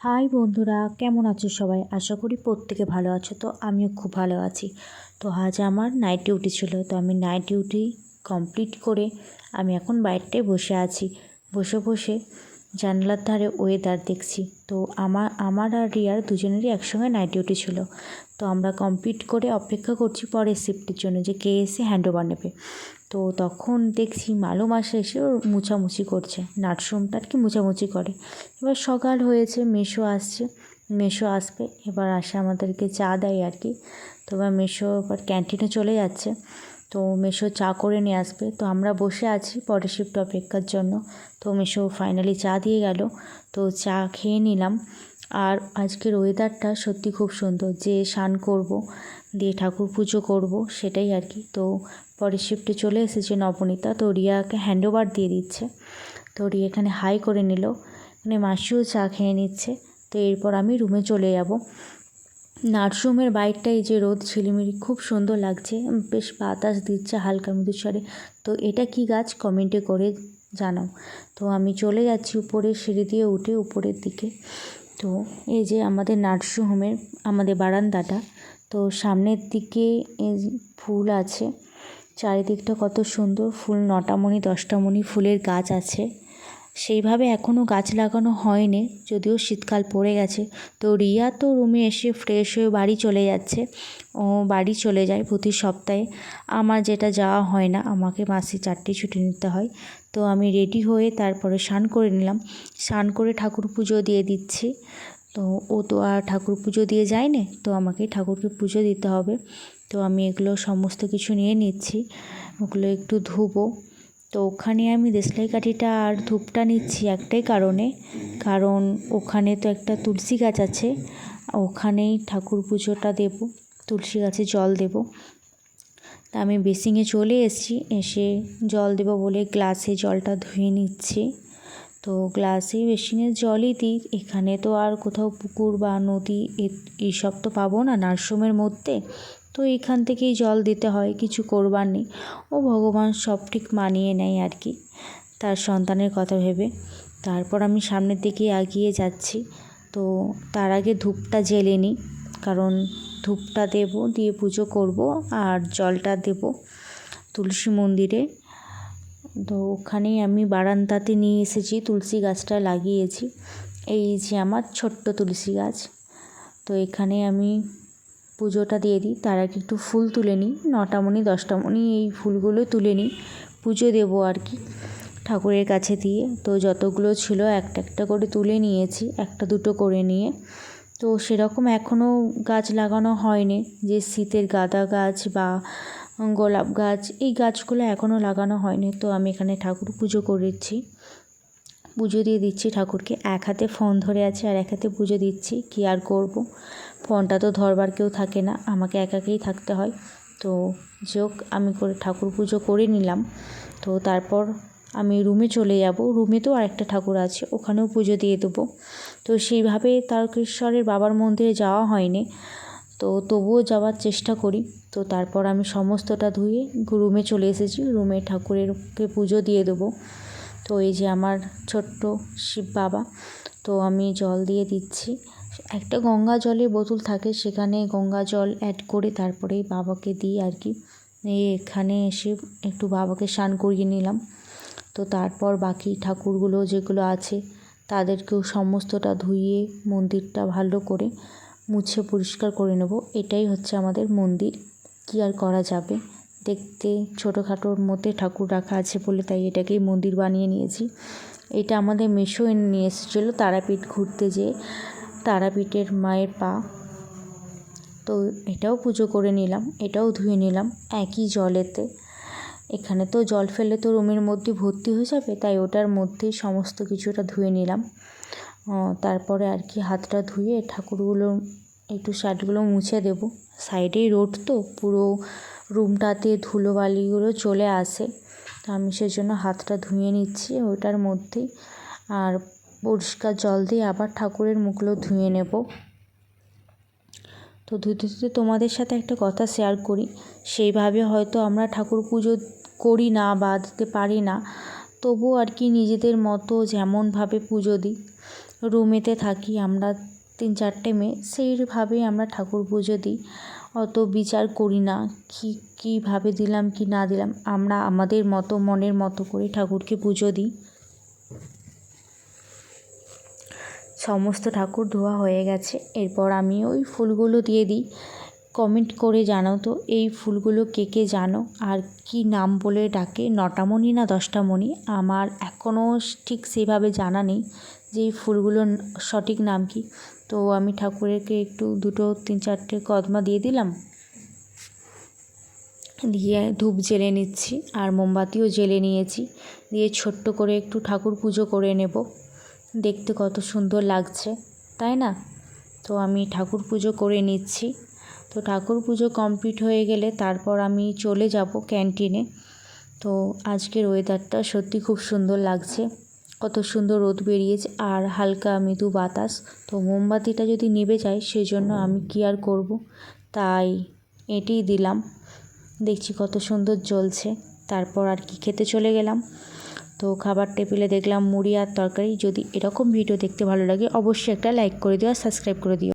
High বন্ধুরা, কেমন আছো সবাই? আশা করি প্রত্যেকে ভালো আছো, তো আমিও খুব ভালো আছি। তো আজ আমার নাইট ডিউটি ছিল, তো আমি নাইট ডিউটি কমপ্লিট করে আমি এখন বাইরটায় বসে আছি। বসে বসে জানলার ধারে ওয়েদার দেখছি। তো আমার আমার আর রিয়ার দুজনেরই একসঙ্গে নাইট ডিউটি ছিল। তো আমরা কমপ্লিট করে অপেক্ষা করছি পরের শিফটের জন্য যে কে এসে হ্যান্ড ওভার নেবে। তো তখন দেখছি মালু মাসে এসে ওর মুছামুছি করছে। নার্সরুমটা আর কি মুছামুছি করে। এবার সকাল হয়েছে মেশো আসছে। মেশো আসবে, এবার আসে আমাদেরকে চা দেয় আর কি তো এবার মেশো এবার ক্যান্টিনে চলে যাচ্ছে। তো মেশো চা করে নিয়ে আসবে। তো আমরা বসে আছি পরের শিফট অপেক্ষার জন্য। তো মেশো ফাইনালি চা দিয়ে গেল। তো চা খেয়ে নিলাম। আর আজকের ওয়েদারটা সত্যি খুব সুন্দর। যে স্নান করব, দিয়ে ঠাকুর পুজো করব, সেটাই আর কি। তো পরের শিফটে চলে এসেছে নবনীতা। তো রিয়াকে হ্যান্ড ওভার দিয়ে দিচ্ছে। তো রিয়া এখানে হাই করে নিল। মানে মাসিও চা খেয়ে নিচ্ছে। তো এরপর আমি রুমে চলে যাব। নার্সরুমের বাইকটাই যে রোদ, ঝিলিমিলি, খুব সুন্দর লাগছে। বেশ বাতাস দিচ্ছে হালকা মৃদু স্বরে। তো এটা কি গাছ? কমেন্টে করে জানাও। তো আমি চলে যাচ্ছি উপরে সিঁড়ি দিয়ে উঠে উপরের দিকে। তো এই যে আমাদের নার্সিংহোমের আমাদের বারান্দাটা। তো সামনের দিকে ফুল আছে। চারিদিকটা কত সুন্দর। ফুল নটা মণি, দশটা মণি ফুলের গাছ আছে। সেইভাবে এখনও গাছ লাগানো হয়নি, যদিও শীতকাল পড়ে গেছে। তো রিয়া তো রুমে এসে ফ্রেশ হয়ে বাড়ি চলে যাচ্ছে। ও বাড়ি চলে যায় প্রতি সপ্তাহে। আমার যেটা যাওয়া হয় না, আমাকে মাসে চারটে ছুটি নিতে হয়। তো আমি রেডি হয়ে তারপরে স্নান করে নিলাম। স্নান করে ঠাকুর পুজো দিয়ে দিচ্ছি। তো ও তো আর ঠাকুর পুজো দিয়ে যায় না তো আমাকে ঠাকুরকে পুজো দিতে হবে। তো আমি এগুলো সমস্ত কিছু নিয়ে নিচ্ছি। ওগুলো একটু ধুবো। তো ওখানে আমি দেশলাই কাঠিটা আর ধূপটা নিচ্ছি একটাই কারণে। কারণ ওখানে তো একটা তুলসী গাছ আছে, ওখানেই ঠাকুর পুজোটা দেব, তুলসী গাছে জল দেব। তা আমি বেসিংয়ে চলে এসেছি, এসে জল দেবো বলে গ্লাসে জলটা ধুয়ে নিচ্ছি। তো গ্লাসে বেসিনের জলই দিই, এখানে তো আর কোথাও পুকুর বা নদী এইসব তো পাবো না, নার্সরুমের মধ্যে। তো এখান থেকেই জল দিতে হয়, কিছু করবার নেই। ও ভগবান সব ঠিক মানিয়ে নেয় আর কি। তার সন্তানের কথা ভেবে। তারপর আমি সামনের দিকে এগিয়ে যাচ্ছি। তো তার আগে ধূপটা জ্বেলে নিই, কারণ ধূপটা দেব, দিয়ে পুজো করব আর জলটা দেব তুলসী মন্দিরে। তো ওখানেই আমি বারান্দাতে নিয়ে এসেছি, তুলসী গাছটা লাগিয়েছি। এই যে আমার ছোট্ট তুলসী গাছ। তো এখানে আমি পুজোটা দিয়ে দিই, তার আগে একটু ফুল তুলে নিই, নটা মণি, দশটা মণি, এই ফুলগুলো তুলে নিই, পুজো দেবো আর কি ঠাকুরের কাছে দিয়ে। তো যতগুলো ছিল একটা একটা করে তুলে নিয়েছি, একটা দুটো করে নিয়ে। তো সেরকম এখনও গাছ লাগানো হয়নি, যে শীতের গাঁদা গাছ বা গোলাপ গাছ, এই গাছগুলো এখনও লাগানো হয়নি। তো আমি এখানে ঠাকুর পুজো করেছি। পুজো দিয়ে দিচ্ছি ঠাকুরকে। এক হাতে ফোন ধরে আছে আর এক হাতে পুজো দিচ্ছি। কী আর করব? ফোনটা তো ধরবার কেউ থাকে না, আমাকে একাকেই থাকতে হয়। তো যোগ আমি করে ঠাকুর পুজো করে নিলাম। তো তারপর আমি রুমে চলে যাব। রুমে তো আরেকটা ঠাকুর আছে, ওখানেও পুজো দিয়ে দেবো। তো সেইভাবে তারকেশ্বরের বাবার মন্দিরে যাওয়া হয়নি। তো তবুও যাওয়ার চেষ্টা করি। তো তারপর আমি সমস্তটা ধুয়ে রুমে চলে এসেছি। রুমে ঠাকুরেরকে পুজো দিয়ে দেবো। তো এই যে আমার ছোট্ট শিব বাবা, তো আমি জল দিয়ে দিচ্ছি। একটা গঙ্গা জলের বোতল থাকে, সেখানে গঙ্গা জল অ্যাড করে তারপরে বাবাকে দিই আর কি। এখানে এসে একটু বাবাকে স্নান করিয়ে নিলাম। তো তারপর বাকি ঠাকুরগুলো যেগুলো আছে, তাদেরকেও সমস্তটা ধুইয়ে মন্দিরটা ভালো করে মুছে পরিষ্কার করে নেব। এটাই হচ্ছে আমাদের মন্দির। কী আর করা যাবে? দেখতে ছোটোখাটোর মধ্যে ঠাকুর রাখা আছে বলে তাই এটাকেই মন্দির বানিয়ে নিয়েছি। এটা আমাদের মেশো এনে নিয়ে এসেছিল তারাপীঠ ঘুরতে যেয়ে। তারাপীঠের মায়ের পা। তো এটাও পুজো করে নিলাম, এটাও ধুয়ে নিলাম একই জলেতে। এখানে তো জল ফেলে তো রুমের মধ্যে ভর্তি হয়ে যাবে, তাই ওটার মধ্যেই সমস্ত কিছুটা ধুয়ে নিলাম। তারপরে আর কি হাতটা ধুয়ে ঠাকুরগুলো একটু শার্টগুলো মুছে দেবো। সাইডেই রোড তো, পুরো রুমটাতে ধুলোবালিগুলো চলে আসে। তো আমি সেজন্য হাতটা ধুয়ে নিচ্ছি ওটার মধ্যেই। আর পরিষ্কার জল দিয়ে আবার ঠাকুরের মুখগুলো ধুয়ে নেব। তো ধুতে ধুতে তোমাদের সাথে একটা কথা শেয়ার করি। সেইভাবে হয়তো আমরা ঠাকুর পুজো করি না বা দিতে পারি না। তবু আর কি নিজেদের মতো যেমনভাবে পুজো দিই। রুমেতে থাকি আমরা তিন চারটে মেয়ে, সেইভাবেই আমরা ঠাকুর পুজো দিই। অত বিচার করি না। কী, কীভাবে দিলাম, কি না দিলাম, আমরা আমাদের মতো, মনের মতো করে ঠাকুরকে পুজো দিই। সমস্ত ঠাকুর ধোয়া হয়ে গেছে। এরপর আমি ওই ফুলগুলো দিয়ে দিই। কমেন্ট করে জানাও তো, এই ফুলগুলো কে কে জানো? আর কি নাম বলে ডাকে? নটামণি না দশটামণি? আমার এখনও ঠিক সেভাবে জানা নেই। যে এই ফুলগুলোর সঠিক নাম কি? তো আমি ঠাকুরকে একটু দুটো, তিন, চারটে কদমা দিয়ে দিলাম। দিয়ে ধূপ জ্বেলে নিচ্ছি আর মোমবাতিও জ্বেলে নিয়েছি। দিয়ে ছোট্ট করে একটু ঠাকুর পুজো করে নেব। দেখতে কত সুন্দর লাগছে, তাই না? তো আমি ঠাকুর পুজো করে নিচ্ছি। তো ঠাকুর পুজো কমপ্লিট হয়ে গেলে তারপর আমি চলে যাব ক্যান্টিনে। তো আজকের ওয়েদারটা সত্যি খুব সুন্দর লাগছে। কত সুন্দর রোদ বেরিয়েছে আর হালকা মৃদু বাতাস। তো মোমবাতিটা যদি নেবে যায় সেই জন্য আমি কি আর করব? তাই এটি দিলাম। দেখছি কত সুন্দর জ্বলছে। তারপর আর কি খেতে চলে গেলাম। তো খাবার টেবিলে দেখলাম মুড়ি আর তরকারি। যদি এরকম ভিডিও দেখতে ভালো লাগে, অবশ্যই একটা লাইক করে দিও আর সাবস্ক্রাইব করে দিও।